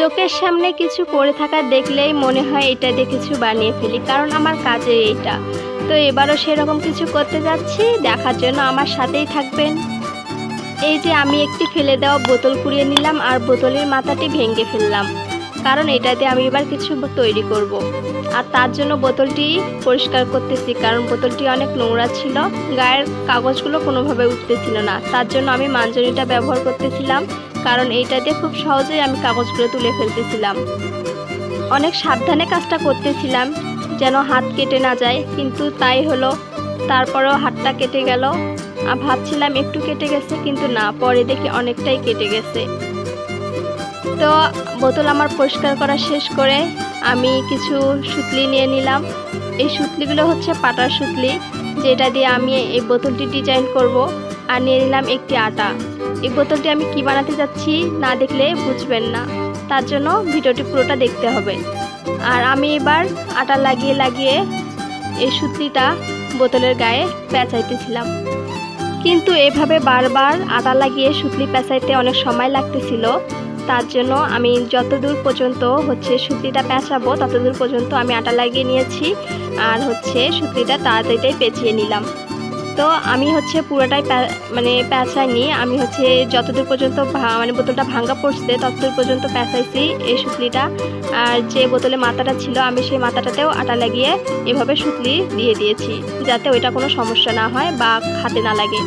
চোখের সামনে কিছু পড়ে থাকা দেখলেই মনে হয় এটা দিয়ে কিছু বানিয়ে ফেলি, কারণ আমার কাজে এটা। তো এবারও সেরকম কিছু করতে যাচ্ছি, দেখার জন্য আমার সাথেই থাকবেন। এই যে আমি একটি ফেলে দেওয়া বোতল কুড়িয়ে নিলাম আর বোতলের মাথাটি ভেঙে ফেললাম, কারণ এটা দিয়ে আমি এবার কিছু তৈরি করব। আর তার জন্য বোতলটি পরিষ্কার করতেছি, কারণ বোতলটি অনেক নোংরা ছিল, গায়ের কাগজগুলো কোনোভাবে উঠতেছিল না। তার জন্য আমি মাঞ্জনিটা ব্যবহার করতেছিলাম কারণ এইটা দিয়ে খুব সহজেই আমি কাগজগুলো তুলে ফেলতেছিলাম। অনেক সাবধানে কাজটা করতেছিলাম, যেন হাত কেটে না যায়, কিন্তু তাই হলো। তারপরেও হাতটা কেটে গেল। আর ভাবছিলাম একটু কেটে গেছে, কিন্তু না, পরে দেখি অনেকটাই কেটে গেছে। তো বোতল আমার পরিষ্কার করা শেষ করে আমি কিছু সুতলি নিয়ে নিলাম। এই সুতলিগুলো হচ্ছে পাটার সুতলি, যেটা দিয়ে আমি এই বোতলটি ডিজাইন করব। আর নিয়ে নিলাম একটি আটা। এই বোতলটি আমি কি বানাতে যাচ্ছি না দেখলে বুঝবেন না। তার জন্য ভিডিওটি পুরোটা দেখতে হবে। আর আমি এবার আটা লাগিয়ে লাগিয়ে এই সুতলিটা বোতলের গায়ে পেঁচাইতেছিলাম। কিন্তু এভাবে বারবার আটা লাগিয়ে সুতলি পেঁচাইতে অনেক সময় লাগতেছিল। তার জন্য আমি যতদূর পর্যন্ত হচ্ছে সুতলিটা পেঁচাবো, ততদূর পর্যন্ত আমি আটা লাগিয়ে নিয়েছি। আর হচ্ছে সুতলিটা তাড়াতাড়িটাই পেঁচিয়ে নিলাম। তো আমি হচ্ছে পুরোটাই মানে প্যাঁচাইনি। আমি হচ্ছে যতদূর পর্যন্ত মানে বোতলটা ভাঙ্গা পড়ছে, ততদূর পর্যন্ত প্যাঁচাইছি এই সুতলিটা। আর যে বোতলে মাথাটা ছিল, আমি সেই মাথাটাতেও আটা লাগিয়ে এভাবে সুতলি দিয়ে দিয়েছি, যাতে ওইটা কোনো সমস্যা না হয় বা হাতে না লাগে।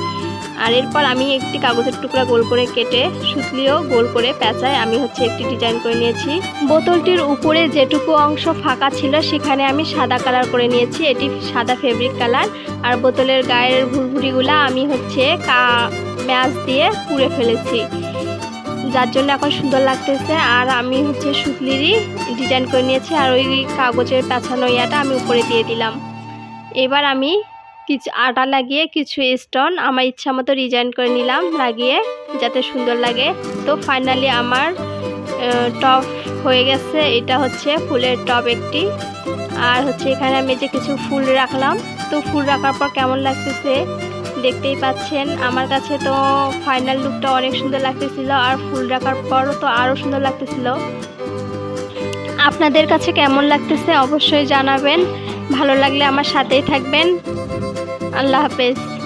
আর এরপর আমি একটি কাগজের টুকরা গোল করে কেটে সুতলিও গোল করে পেঁচায় আমি হচ্ছে একটি ডিজাইন করে নিয়েছি। বোতলটির উপরে যেটুকু অংশ ফাঁকা ছিল সেখানে আমি সাদা কালার করে নিয়েছি। এটি সাদা ফেব্রিক কালার আর বোতলের গায়ের ভুরভুরিগুলা আমি হচ্ছে কা ম্যাচ দিয়ে পুড়ে ফেলেছি। যার জন্য এখন সুন্দর লাগতেছে আর আমি হচ্ছে সুতলিরই ডিজাইন করে নিয়েছি আর ওই কাগজের পেঁচানো ইয়াটা আমি উপরে দিয়ে দিলাম। এবার আমি কিছু আটা লাগিয়ে, কিছু স্টোন আমার ইচ্ছা মতো ডিজাইন করে নিলাম, লাগিয়ে, যাতে সুন্দর লাগে। তো ফাইনালি আমার টপ হয়ে গেছে। এটা হচ্ছে ফুলের টপ একটি। আর হচ্ছে এখানে আমি যে কিছু ফুল রাখলাম, তো ফুল রাখার পর কেমন লাগতেছে দেখতেই পাচ্ছেন। আমার কাছে তো ফাইনাল লুকটা অনেক সুন্দর লাগতেছিল, আর ফুল রাখার পরও তো আরও সুন্দর লাগতেছিল। আপনাদের কাছে কেমন লাগতেছে অবশ্যই জানাবেন। ভালো লাগলে আমার সাথেই থাকবেন। আল্লাহ হাফেজ।